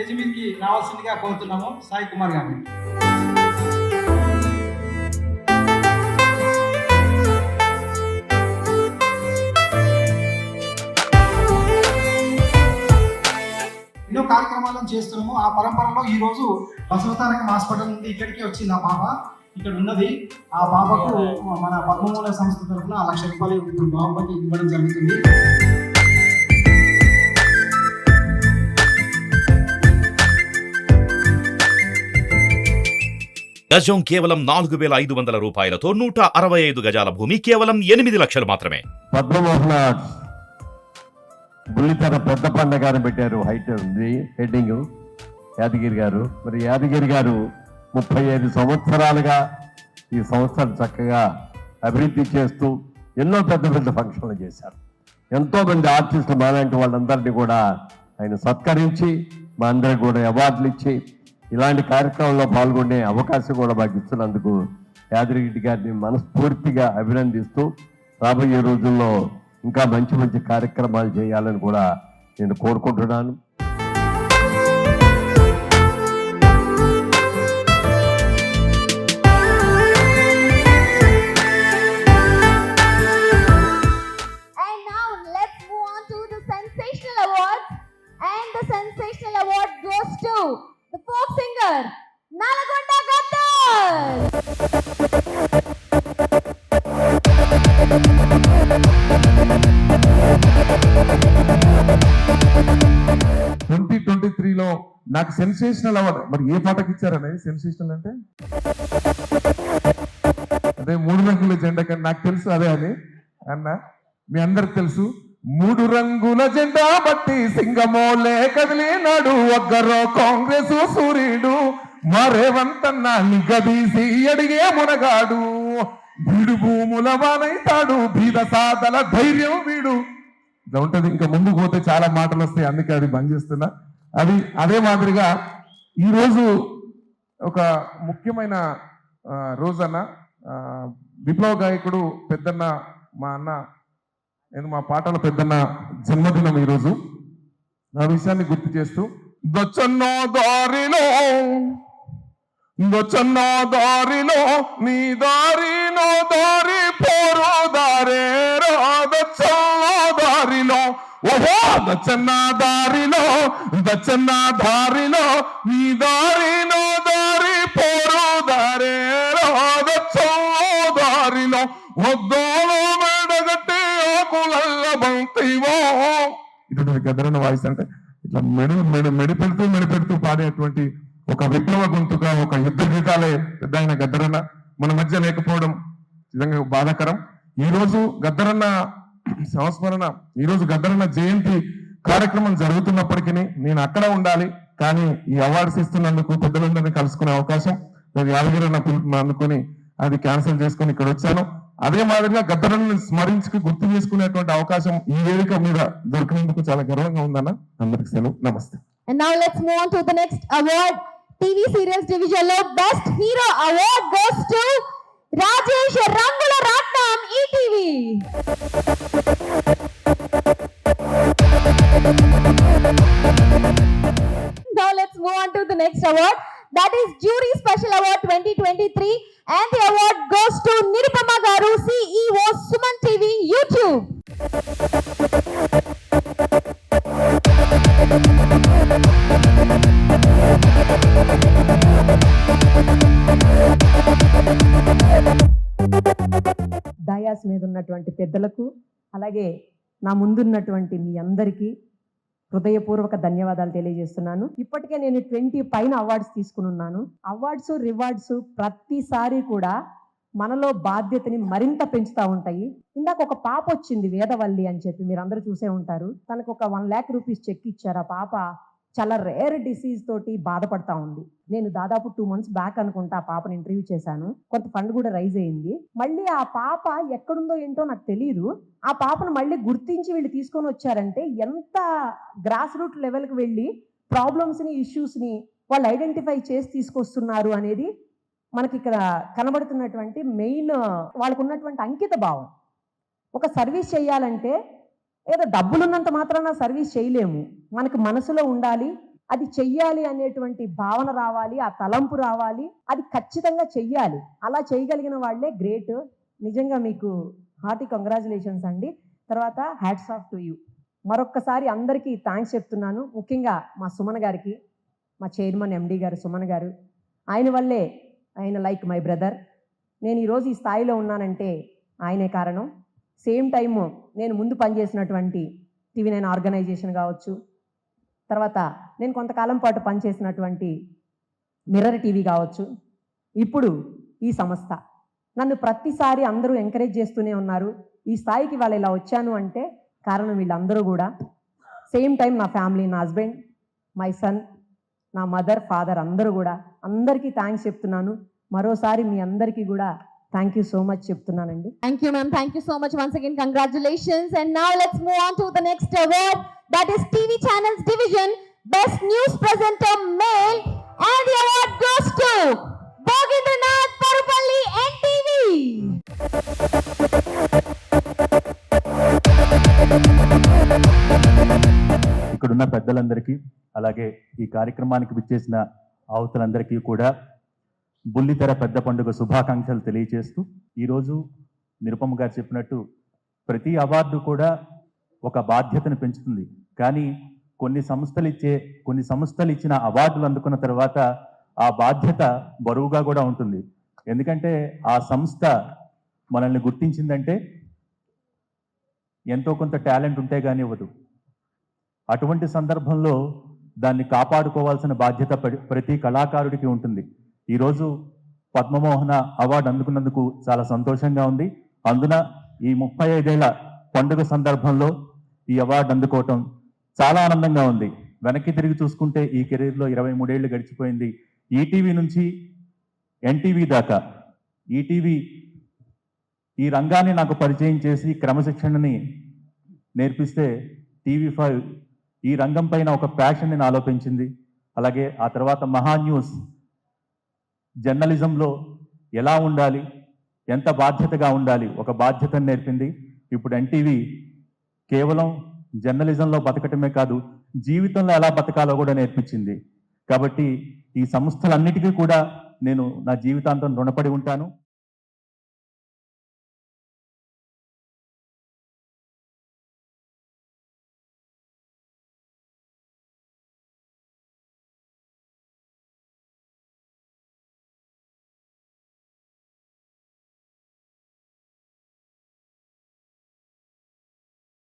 Stage మీదకి రావాల్సిందిగా కోరుతున్నాము. సాయి కుమార్ గారిని ఎన్నో కార్యక్రమాలను చేస్తున్నాము. ఆ పరంపరలో ఈ రోజు బసవతారకం హాస్పిటల్ నుండి ఇక్కడికి వచ్చింది ఆ పాప ఇక్కడ ఉన్నది. ఆ పాపకు మన పద్మమూల సంస్థ తరఫున లక్ష రూపాయలు బాబాకి బాబుకి ఇవ్వడం జరుగుతుంది. గజం కేవలం నాలుగు వేల ఐదు వందల రూపాయలతో నూట అరవై ఐదు గజాల భూమి కేవలం ఎనిమిది లక్షలు మాత్రమే. పద్మమోహన ఆర్ట్స్ పెద్ద పండగాని పెట్టారు హైట్ ఉంది హెడ్డింగ్. యాదగిరి గారు. మరి యాదగిరి గారు ముప్పై ఐదు సంవత్సరాలుగా ఈ సంస్థను చక్కగా అభివృద్ధి చేస్తూ ఎన్నో పెద్ద పెద్ద ఫంక్షన్లు చేశారు. ఎంతో మంది ఆర్టిస్టులు మాలాంటి వాళ్ళందరినీ కూడా ఆయన సత్కరించి మా అందరికి కూడా అవార్డులు ఇచ్చి ఇలాంటి కార్యక్రమంలో పాల్గొనే అవకాశం కూడా మాకు ఇచ్చినందుకు యాదగిరి గారిని మనస్ఫూర్తిగా అభినందిస్తూ రాబోయే రోజుల్లో ఇంకా మంచి మంచి కార్యక్రమాలు చేయాలని కూడా నేను కోరుకుంటున్నాను. ట్వంటీ నాకు సెన్సేషనల్ అవార్డు మరి ఏ పాటకి ఇచ్చారనే సెన్సేషనల్ అంటే? అదే మూడు రంగుల జెండా కానీ నాకు తెలుసు అదే అని. అన్న మీ అందరికి తెలుసు. మూడు రంగుల జెండా బట్టి సింగమోలే కదిలినాడు. ఒగ్గరో కాంగ్రెస్ సూర్యుడు. మరేవంతన్న నిగదీసి అడిగే మునగాడు. వీడు భూముల వానైతాడు బీద సాదల ధైర్యం వీడు. ఇట్లా ఉంటుంది. ఇంకా ముందుకు పోతే చాలా మాటలు వస్తాయి. అందుకే అది బంద్ చేస్తున్నా. అది అదే మాదిరిగా ఈరోజు ఒక ముఖ్యమైన రోజన్న విప్లవ గాయకుడు పెద్దన్న మా అన్న నేను మా పాటల పెద్దన్న జన్మదినం ఈరోజు. ఆ విషయాన్ని గుర్తు చేస్తూ దొచ్చన్నో దారిలో దొచ్చన్నో దారిలో నీ దారినో దారి పోరు దారే. ఓహో! దచ్చన్న దారిలో దచ్చన్న దారిలో నీ దారిలో దారి పోరు దారే దచ్చన్నో దారిలో వద్దోలో మెడగట్టి ఆకులల్ల బంతివో. ఇటువంటి గదరన్న వాయిస్ అంటే ఇట్లా మెడు మెడు మెడి పెడుతూ మెడి పెడుతూ పాడేటువంటి ఒక విప్లవ గొంతుగా ఒక యుద్ధ గీతాలే పెద్ద ఆయన గద్దరన్న మన మధ్య లేకపోవడం నిజంగా బాధాకరం. ఈ రోజు గద్దరన్న సంస్మరణ ఈ రోజు గద్దరన్న జయంతి కార్యక్రమం జరుగుతున్నప్పటికీ నేను అక్కడ ఉండాలి. కానీ ఈ అవార్డ్స్ ఇస్తున్నందుకు పెద్దలందరినీ కలుసుకునే అవకాశం నేను యాదగిరి అనుకుని అది క్యాన్సిల్ చేసుకొని ఇక్కడ వచ్చాను. అదే మాదిరిగా గద్దరನ್ನು స్మరించుకు గుర్తు చేసుకునేటువంటి అవకాశం ఈ వేదిక మీద దొరికినందుకు చాలా గర్వంగా ఉందన్న అందరికి సెలవు. నమస్తే. And now let's move on to the next award. TV series Division లో Best Hero Award goes to Rajesh రంగుల Ratnam ETV Now let's move on to the next award. That is Jury Special Award 2023 and the award goes to Nirupama Garu CEO Suman TV YouTube. పెద్దలకు అలాగే నా ముందున్నటువంటి మీ అందరికీ హృదయపూర్వక ధన్యవాదాలు తెలియజేస్తున్నాను. ఇప్పటికే నేను ట్వంటీ పైన అవార్డ్స్ తీసుకుని ఉన్నాను. అవార్డ్స్ రివార్డ్స్ ప్రతిసారి కూడా మనలో బాధ్యతని మరింత పెంచుతూ ఉంటాయి. ఇందాక ఒక పాప వచ్చింది వేదవల్లి అని చెప్పి మీరు అందరూ చూసే ఉంటారు. తనకు ఒక వన్ ల్యాక్ రూపీస్ చెక్ ఇచ్చారు ఆ పాప. చాలా రేర్ డిసీజ్ తోటి బాధపడతా ఉంది. నేను దాదాపు టూ మంత్స్ బ్యాక్ అనుకుంటా ఆ పాపని ఇంటర్వ్యూ చేశాను. కొంత ఫండ్ కూడా రైజ్ అయింది మళ్ళీ ఆ పాప ఎక్కడుందో ఏంటో నాకు తెలియదు ఆ పాపను మళ్ళీ గుర్తించి వీళ్ళు తీసుకొని వచ్చారంటే ఎంత గ్రాస్ రూట్ లెవెల్కి వెళ్ళి ప్రాబ్లమ్స్ని ఇష్యూస్ని వాళ్ళు ఐడెంటిఫై చేసి తీసుకొస్తున్నారు అనేది మనకి ఇక్కడ కనబడుతున్నటువంటి మెయిన్ వాళ్ళకు ఉన్నటువంటి అంకిత భావం. ఒక సర్వీస్ చేయాలంటే ఏదో డబ్బులున్నంత మాత్రాన సర్వీస్ చేయలేము. మనకి మనసులో ఉండాలి అది చెయ్యాలి అనేటువంటి భావన రావాలి ఆ తలంపు రావాలి అది ఖచ్చితంగా చెయ్యాలి. అలా చేయగలిగిన వాళ్ళే గ్రేట్. నిజంగా మీకు హార్టీ కంగ్రాచులేషన్స్ అండి. తర్వాత హ్యాట్స్ ఆఫ్ టు యూ. మరొక్కసారి అందరికీ థ్యాంక్స్ చెప్తున్నాను. ముఖ్యంగా మా సుమన్ గారికి మా చైర్మన్ ఎండి గారు సుమన్ గారు. ఆయన వల్లే ఆయన లైక్ మై బ్రదర్. నేను ఈరోజు ఈ స్థాయిలో ఉన్నానంటే ఆయనే కారణం. సేమ్ టైము నేను ముందు పనిచేసినటువంటి టీవీ నైన్ ఆర్గనైజేషన్ కావచ్చు తర్వాత నేను కొంతకాలం పాటు పనిచేసినటువంటి మిర్రర్ టీవీ కావచ్చు ఇప్పుడు ఈ సంస్థ. నన్ను ప్రతిసారి అందరూ ఎంకరేజ్ చేస్తూనే ఉన్నారు. ఈ స్థాయికి వాళ్ళు ఇలా వచ్చాను అంటే కారణం వీళ్ళందరూ కూడా. సేమ్ టైం నా ఫ్యామిలీ నా హస్బెండ్ మై సన్ నా మదర్ ఫాదర్ అందరూ కూడా. అందరికీ థ్యాంక్స్ చెప్తున్నాను. మరోసారి మీ అందరికీ కూడా థ్యాంక్ యూ సో మచ్ చెప్తున్నానండి. Thank you ma'am thank you so much once again congratulations and now let's move on to the next award that is TV channels division best news presenter male and the award goes to Bhogendranath Parupalli NTV ఇక్కడున్న పెద్దలందరికీ అలాగే ఈ కార్యక్రమానికి విచ్చేసిన అవతలందరికీ కూడా బుల్లితెర పెద్ద పండుగ శుభాకాంక్షలు తెలియజేస్తూ ఈరోజు నిరుపమ గారు చెప్పినట్టు ప్రతి అవార్డు కూడా ఒక బాధ్యతను పెంచుతుంది. కానీ కొన్ని సంస్థలు ఇచ్చే కొన్ని సంస్థలు ఇచ్చిన అవార్డులు అందుకున్న తర్వాత ఆ బాధ్యత బరువుగా కూడా ఉంటుంది. ఎందుకంటే ఆ సంస్థ మనల్ని గుర్తించిందంటే ఎంతో కొంత టాలెంట్ ఉంటే కానీ ఇవ్వదు. అటువంటి సందర్భంలో దాన్ని కాపాడుకోవాల్సిన బాధ్యత ప్రతి కళాకారుడికి ఉంటుంది. ఈరోజు పద్మమోహన అవార్డు అందుకున్నందుకు చాలా సంతోషంగా ఉంది. అందున ఈ ముప్పై ఐదేళ్ళ పండుగ సందర్భంలో ఈ అవార్డు అందుకోవటం చాలా ఆనందంగా ఉంది. వెనక్కి తిరిగి చూసుకుంటే ఈ కెరీర్లో ఇరవై మూడేళ్ళు గడిచిపోయింది. ఈటీవీ నుంచి ఎన్టీవీ దాకా ఈటీవీ ఈ రంగాన్ని నాకు పరిచయం చేసి క్రమశిక్షణని నేర్పిస్తే టీవీ ఫైవ్ ఈ రంగం పైన ఒక ప్యాషన్ని నాలో పెంచింది. అలాగే ఆ తర్వాత మహా న్యూస్ జర్నలిజంలో ఎలా ఉండాలి? ఎంత బాధ్యతగా ఉండాలి? ఒక బాధ్యతను నేర్పింది. ఇప్పుడు ఎన్టీవీ కేవలం జర్నలిజంలో బతకటమే కాదు జీవితంలో ఎలా బతకాలో కూడా నేర్పించింది. కాబట్టి ఈ సంస్థలన్నిటికీ కూడా నేను నా జీవితాంతం రుణపడి ఉంటాను.